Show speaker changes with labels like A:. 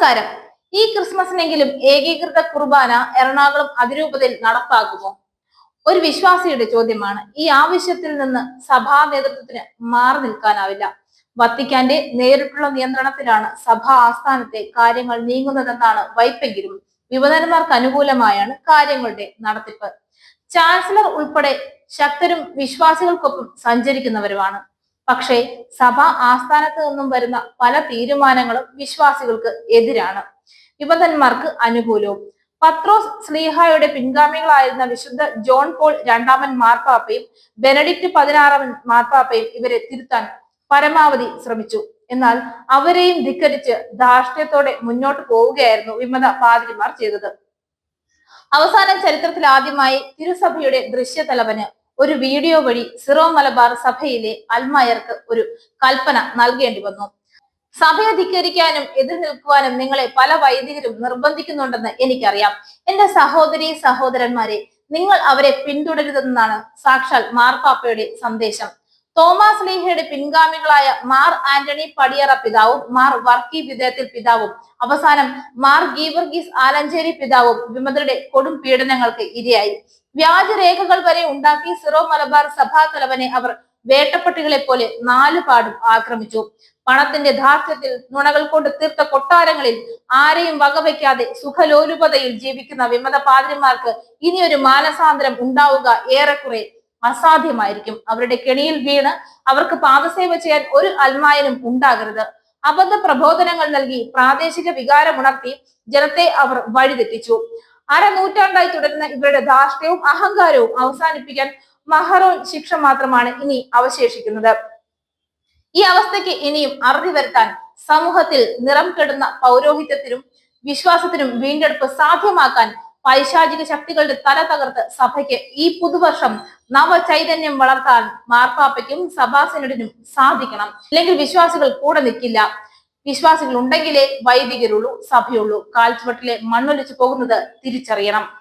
A: നമസ്കാരം. ഈ ക്രിസ്മസിനെങ്കിലും ഏകീകൃത കുർബാന എറണാകുളം അതിരൂപതയിൽ നടപ്പാക്കുമോ? ഒരു വിശ്വാസിയുടെ ചോദ്യമാണ്. ഈ ആവശ്യത്തിൽ നിന്ന് സഭാ നേതൃത്വത്തിന് മാറി നിൽക്കാനാവില്ല. വത്തിക്കാന്റെ നേരിട്ടുള്ള നിയന്ത്രണത്തിലാണ് സഭാ ആസ്ഥാനത്തെ കാര്യങ്ങൾ നീങ്ങുന്നതെന്നാണ് വൈപ്പെങ്കിലും വിവതന്മാർക്ക് അനുകൂലമായാണ് കാര്യങ്ങളുടെ നടത്തിപ്പ്. ചാൻസലർ ഉൾപ്പെടെ ശക്തരും വിശ്വാസികൾക്കൊപ്പം സഞ്ചരിക്കുന്നവരുമാണ്. പക്ഷേ സഭ ആസ്ഥാനത്ത് നിന്നും വരുന്ന പല തീരുമാനങ്ങളും വിശ്വാസികൾക്ക് എതിരാണ്. വിമതന്മാർക്ക് അനുകൂലവും. പത്രോസ് സ്ലീഹായുടെ പിൻഗാമികളായിരുന്ന വിശുദ്ധ ജോൺ പോൾ രണ്ടാമൻ മാർപ്പാപ്പയും ബെനഡിക്ട് പതിനാറാമൻ മാർപ്പാപ്പയും ഇവരെ തിരുത്താൻ പരമാവധി ശ്രമിച്ചു. എന്നാൽ അവരെയും ധിക്കരിച്ച് ധാർഷ്ട്യത്തോടെ മുന്നോട്ട് പോവുകയായിരുന്നു വിമത പാതിരിമാർ ചെയ്തത്. അവസാനം ചരിത്രത്തിൽ ആദ്യമായി തിരുസഭയുടെ ദൃശ്യതലവന് ഒരു വീഡിയോ വഴി സിറോ മലബാർ സഭയിലെ അൽമായർക്ക് ഒരു കൽപ്പന നൽകേണ്ടി വന്നു. സഭ അധികരിക്കാനും എതിർ നിൽക്കുവാനും നിങ്ങളെ പല വൈദികരും നിർബന്ധിക്കുന്നുണ്ടെന്ന് എനിക്കറിയാം. എന്റെ സഹോദരി സഹോദരന്മാരെ നിങ്ങൾ അവരെ പിന്തുടരുതെന്നാണ് സാക്ഷാൽ മാർപ്പാപ്പയുടെ സന്ദേശം. തോമസ് ലീഹയുടെ പിൻഗാമികളായ മാർ ആന്റണി പടിയറ പിതാവും മാർ വർക്കി വിദേത്തിൽ പിതാവും അവസാനം മാർ ഗീവർഗീസ് ആലഞ്ചേരി പിതാവും വിമതരുടെ കൊടും പീഡനങ്ങൾക്ക് ഇരയായി. വ്യാജരേഖകൾ വരെ ഉണ്ടാക്കി സിറോ മലബാർ സഭാ തലവനെ അവർ വേട്ടപ്പട്ടികളെ പോലെ നാലുപാടും ആക്രമിച്ചു. പണത്തിന്റെ ധാർഷ്ട്യത്തിൽ നുണകൾ കൊണ്ട് തീർത്ത കൊട്ടാരങ്ങളിൽ ആരെയും വകവയ്ക്കാതെ സുഖലോലുപതയിൽ ജീവിക്കുന്ന വിമത പാതിരിമാർക്ക് ഇനിയൊരു മാനസാന്തരം ഉണ്ടാവുക ഏറെക്കുറെ അസാധ്യമായിരിക്കും. അവരുടെ കെണിയിൽ വീണ് അവർക്ക് പാദസേവ ചെയ്യാൻ ഒരു അൽമായനും ഉണ്ടാകരുത്. അബദ്ധ പ്രബോധനങ്ങൾ നൽകി പ്രാദേശിക വികാരമുണർത്തി ജനത്തെ അവർ വഴിതെറ്റിച്ചു. അരനൂറ്റാണ്ടായി തുടരുന്ന ഇവരുടെ ധാർഷ്ട്യവും അഹങ്കാരവും അവസാനിപ്പിക്കാൻ മഹറോൻ ശിക്ഷ മാത്രമാണ് ഇനി അവശേഷിക്കുന്നത്. ഈ അവസ്ഥയ്ക്ക് ഇനിയും അറുതി വരുത്താൻ സമൂഹത്തിൽ നിറം കെടുന്ന പൗരോഹിത്യത്തിനും വിശ്വാസത്തിനും വീണ്ടെടുപ്പ് സാധ്യമാക്കാൻ പൈശാചിക ശക്തികളുടെ തല തകർത്ത് സഭയ്ക്ക് ഈ പുതുവർഷം നവചൈതന്യം വളർത്താൻ മാർപ്പാപ്പയ്ക്കും സഭാസനഡിനും സാധിക്കണം. അല്ലെങ്കിൽ വിശ്വാസികൾ കൂടെ നിൽക്കില്ല വിശ്വാസികൾ ഉണ്ടെങ്കിലേ വൈദികരുള്ളൂ സഭയുള്ളൂ. കാൽച്ചുവട്ടിലെ മണ്ണൊലിച്ചു പോകുന്നത് തിരിച്ചറിയണം.